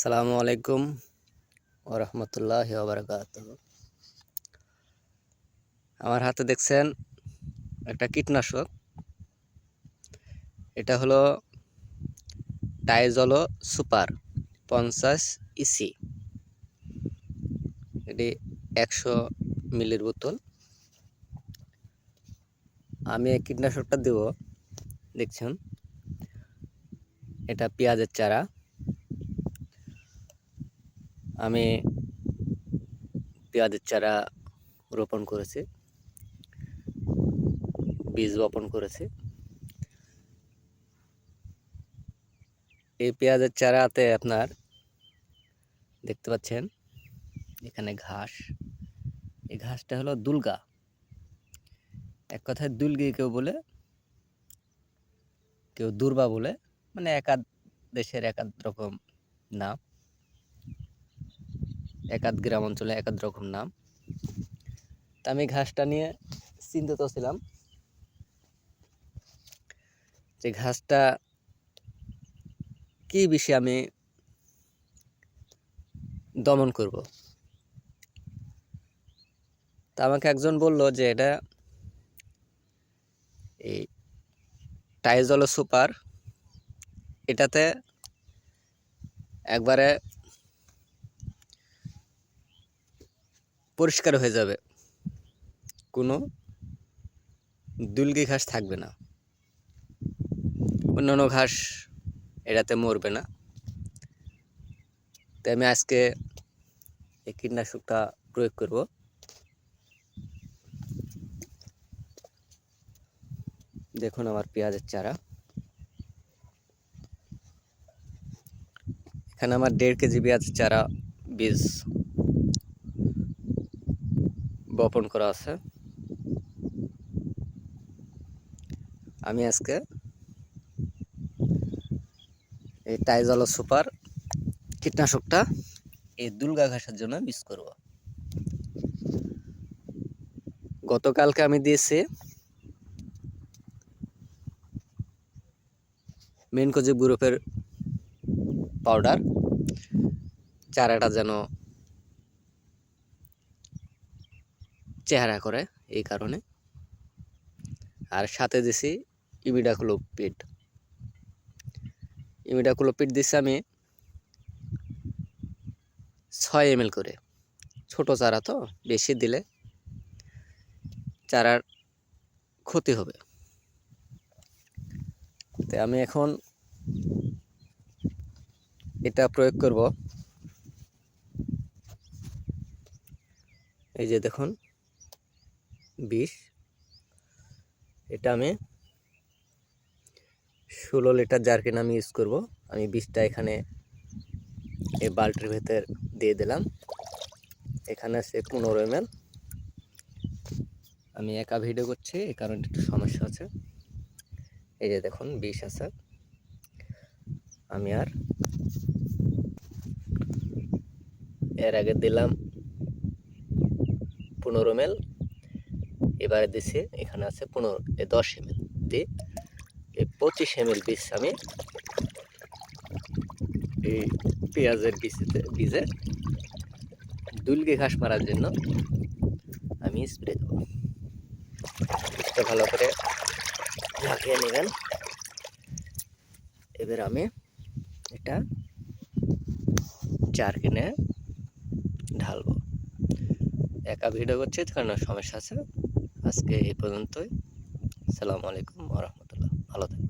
সালামু আলাইকুম ওরহমতুল্লাহ বারকাত আমার হাতে দেখছেন একটা কীটনাশক। এটা হলো টাইজলো সুপার পঞ্চাশ ইসি এটি একশো মিলির বোতল। আমি এই কীটনাশকটা দেব। দেখছেন? এটা পেঁয়াজের চারা। আমি পেঁয়াজের চারা রোপণ করেছি, বীজ বপন করেছি। এই পেঁয়াজের চারাতে আপনার দেখতে পাচ্ছেন, এখানে ঘাস। এই ঘাসটা হলো দুলগা। এক কথায় দুলগি কেউ বলে, কেউ দুর্বা বলে মানে একাধ দেশের একাধ রকম নাম। একাধ গ্রাম অঞ্চলে একাধ রকম নাম। তা আমি ঘাসটা নিয়ে চিন্তিত ছিলাম। যে ঘাসটা কি বিষয়ে আমি দমন করব? তা আমাকে একজন বলল যে এটা এই টাইজল সুপার এটাতে একবারে পরিষ্কার হয়ে যাবে। কোনো দুলগি ঘাস থাকবে না। অন্যান্য ঘাস এটাতে মরবে না। তাই আমি আজকে এই কীটনাশকটা প্রয়োগ করব। দেখুন আমার পেঁয়াজের চারা। এখানে আমার দেড় কেজি পেঁয়াজের চারা বীজ বপন করা আছে। আমি আজকে এই টাইজল সুপার কীটনাশকটা এই দুর্গা ঘাসের জন্য মিস করব। গতকালকে আমি দিয়েছি মেনকোজি গ্রুপের পাউডার। চারাটা যেন চেহারা করে এই কারণে। আর সাথে দিছি ইমিডাকুলোপিড। ইমিডাকুলোপিড দিছি আমি ছয় এম করে। ছোট চারা তো, বেশি দিলে চারার ক্ষতি হবে। তো আমি এখন এটা প্রয়োগ করব। এই যে দেখুন। বিষ এটা আমি ষোলো লিটার জারকিন আমি ইউজ করব। আমি বিষটা এখানে এই বাল্টির ভেতর দিয়ে দিলাম। এখানে আছে পনেরো এম আমি একা ভিডিও করছি, এই কারণে একটু সমস্যা আছে। এই যে দেখুন বিষ আছে। আমি আর এর আগে দিলাম পনেরো মেল এবারে দিছি, এখানে আছে পনেরো দশ এম এল দিয়ে এই পঁচিশ এম এল বীজ আমি এই পেঁয়াজের বীজতে, বীজে দুলগে ঘাস মারার জন্য আমি স্প্রে দেবো। বীজটা ভালো করে ঝাঁকিয়ে নেবেন। এবার আমি এটা চার কিনে ঢালবো। একা ভিডিও করছি কারণ সমস্যা আছে? আজকে এই পর্যন্তই। সালামু আলাইকুম রহমতুল্লাহ। ভালো থাকবেন।